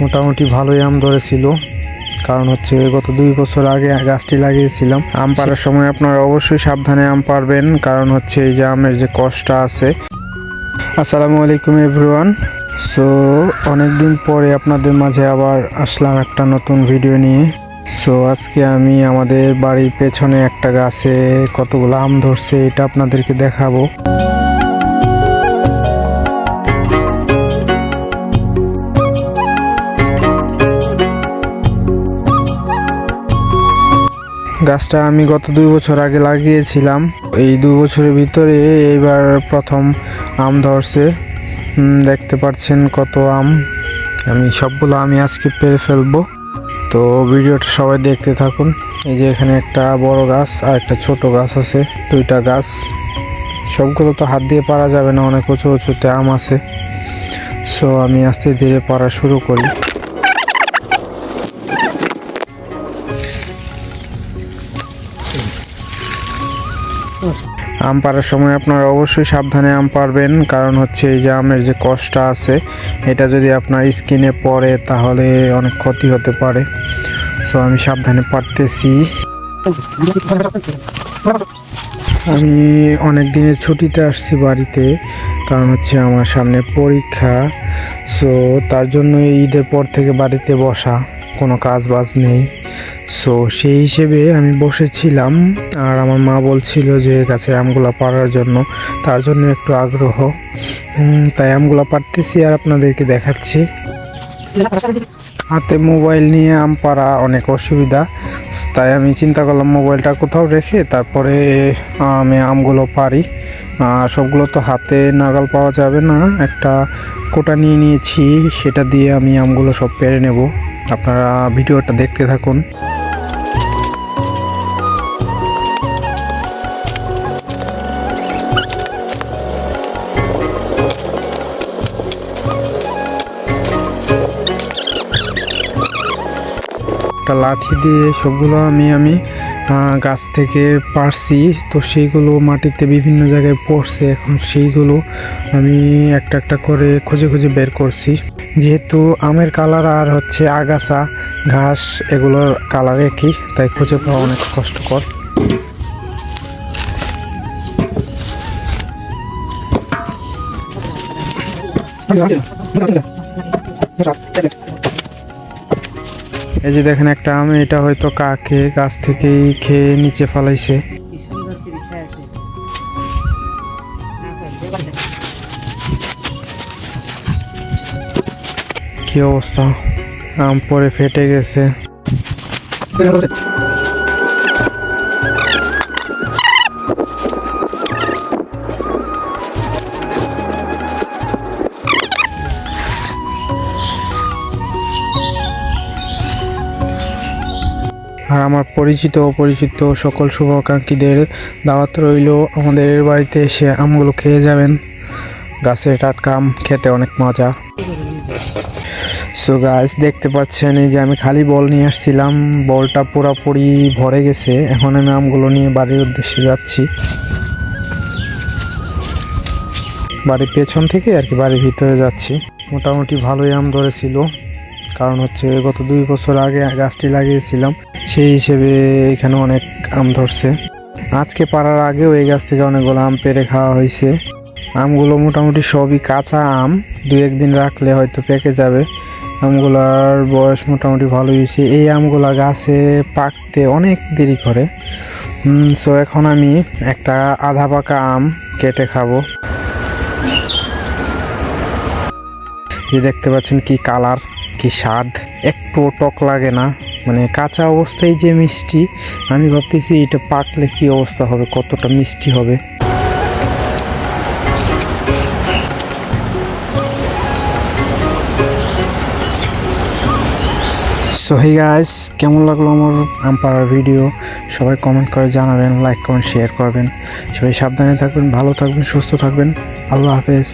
মোটামুটি ভালোই আম ধরেছিল। কারণ হচ্ছে গত দুই বছর আগে গাছটি লাগিয়েছিলাম। আম পাড়ার সময় আপনারা অবশ্যই সাবধানে আম পারবেন কারণ হচ্ছে এই যে আমের যে কষ্ট আছে। আসসালামু আলাইকুম এভরিওয়ান। সো অনেকদিন পরে আপনাদের মাঝে আবার আসলাম একটা নতুন ভিডিও নিয়ে। সো আজকে আমি আমাদের বাড়ির পেছনে একটা গাছে কতগুলো আম ধরছে এটা আপনাদেরকে দেখাবো। গাছটা আমি গত দুই বছর আগে লাগিয়েছিলাম। এই দুই বছরের ভিতরে এইবার প্রথম আম ধরছে। দেখতে পাচ্ছেন কত আম। আমি সবগুলো আমি আজকে পেরে ফেলব। তো ভিডিওটা সবাই দেখতে থাকুন। এই যে এখানে একটা বড় গাছ আর একটা ছোট গাছ আছে, দুইটা গাছ। সবগুলো তো হাত দিয়ে পারা যাবে না, অনেক উঁচু উঁচুতে আম আছে। সো আমি আস্তে ধীরে পারা শুরু করি। আম পাড়ার সময় আপনারা অবশ্যই সাবধানে আম পারবেন কারণ হচ্ছে এই যে আমের যে কষ্ট আছে, এটা যদি আপনার স্কিনে পড়ে তাহলে অনেক ক্ষতি হতে পারে। সো আমি সাবধানে পারতেছি। আমি অনেক দিনের ছুটিতে আসছি বাড়িতে, কারণ হচ্ছে আমার সামনে পরীক্ষা। সো তার জন্য ঈদের পর থেকে বাড়িতে বসা, কোনো কাজ বাজ নেই। সো সেই হিসেবে আমি বসেছিলাম আর আমার মা বলছিল যে গাছের আমগুলো পাড়ার জন্য। তার জন্য একটু আগ্রহ। তাই আমগুলো পারতেছি আর আপনাদেরকে দেখাচ্ছি। হাতে মোবাইল নিয়ে আম পাড়া অনেক অসুবিধা। তাই আমি চিন্তা করলাম, মোবাইলটা কোথাও রেখে তারপরে আমি আমগুলো পারি সবগুলো তো হাতে নাগাল পাওয়া যাবে না। একটা কোটা নিয়ে নিয়েছি, সেটা দিয়ে আমি আমগুলো সব পেরে নেব। আপনারা ভিডিওটা দেখতে থাকুন। একটা লাঠি দিয়ে সবগুলো আমি আমি গাছ থেকে পারছি। তো সেইগুলো মাটিতে বিভিন্ন জায়গায় পড়ছে। এখন সেইগুলো আমি একটা একটা করে খুঁজে খুঁজে বের করছি। যেহেতু আমের কালার আর হচ্ছে আগাছা, ঘাস, এগুলোর কালার একই, তাই খুঁজে পাওয়া অনেক কষ্টকর। এই যে দেখেন একটা আম, এটা হয়তো কাকে গাছ থেকেই খেয়ে নিচে ফালাইছে। কি অবস্থা? আম পরে ফেটে গেছে। আর আমার পরিচিত অপরিচিত সকল শুভাকাঙ্ক্ষীদের দাওয়াত রইল। আমাদের বাড়িতে এসে আমগুলো খেয়ে যাবেন। গাছের টাটকা আম খেতে অনেক মজা। সো গাছ দেখতে পাচ্ছেন এই যে আমি খালি বল নিয়ে আসছিলাম। বলটা পুরাপুরি ভরে গেছে। এখন আমি আমগুলো নিয়ে বাড়ির উদ্দেশ্যে যাচ্ছি। বাড়ির পেছন থেকে আর কি বাড়ির ভিতরে যাচ্ছি। মোটামুটি ভালোই আম ধরেছিল। কারণ হচ্ছে গত দুই বছর আগে গাছটি লাগিয়েছিলাম। সেই হিসেবে এখানে অনেক আম ধরছে। আজকে পাড়ার আগেও এই গাছ থেকে অনেকগুলো আম পেরে খাওয়া হয়েছে। আমগুলো মোটামুটি সবই কাঁচা আম। দু একদিন রাখলে হয়তো পেকে যাবে। আমগুলার বয়স মোটামুটি ভালো হয়েছে। এই আমগুলা গাছে পাকতে অনেক দেরি করে। সো এখন আমি একটা আধা পাকা আম কেটে খাব। এই দেখতে পাচ্ছেন কি কালার। কি স্বাদ? একটু টক লাগে না। মানে কাঁচা অবস্থায় যে মিষ্টি, আমি ভাবতেছি এটা পাকলে কি অবস্থা হবে? কতটা মিষ্টি হবে? সো হে গাইস কেমন লাগল আমার আম্পায়ার ভিডিও সবাই কমেন্ট করে জানাবেন লাইক কমেন্ট শেয়ার করবেন। সবাই সাবধানে থাকবেন, ভালো থাকবেন, সুস্থ থাকবেন। আল্লাহ হাফেজ।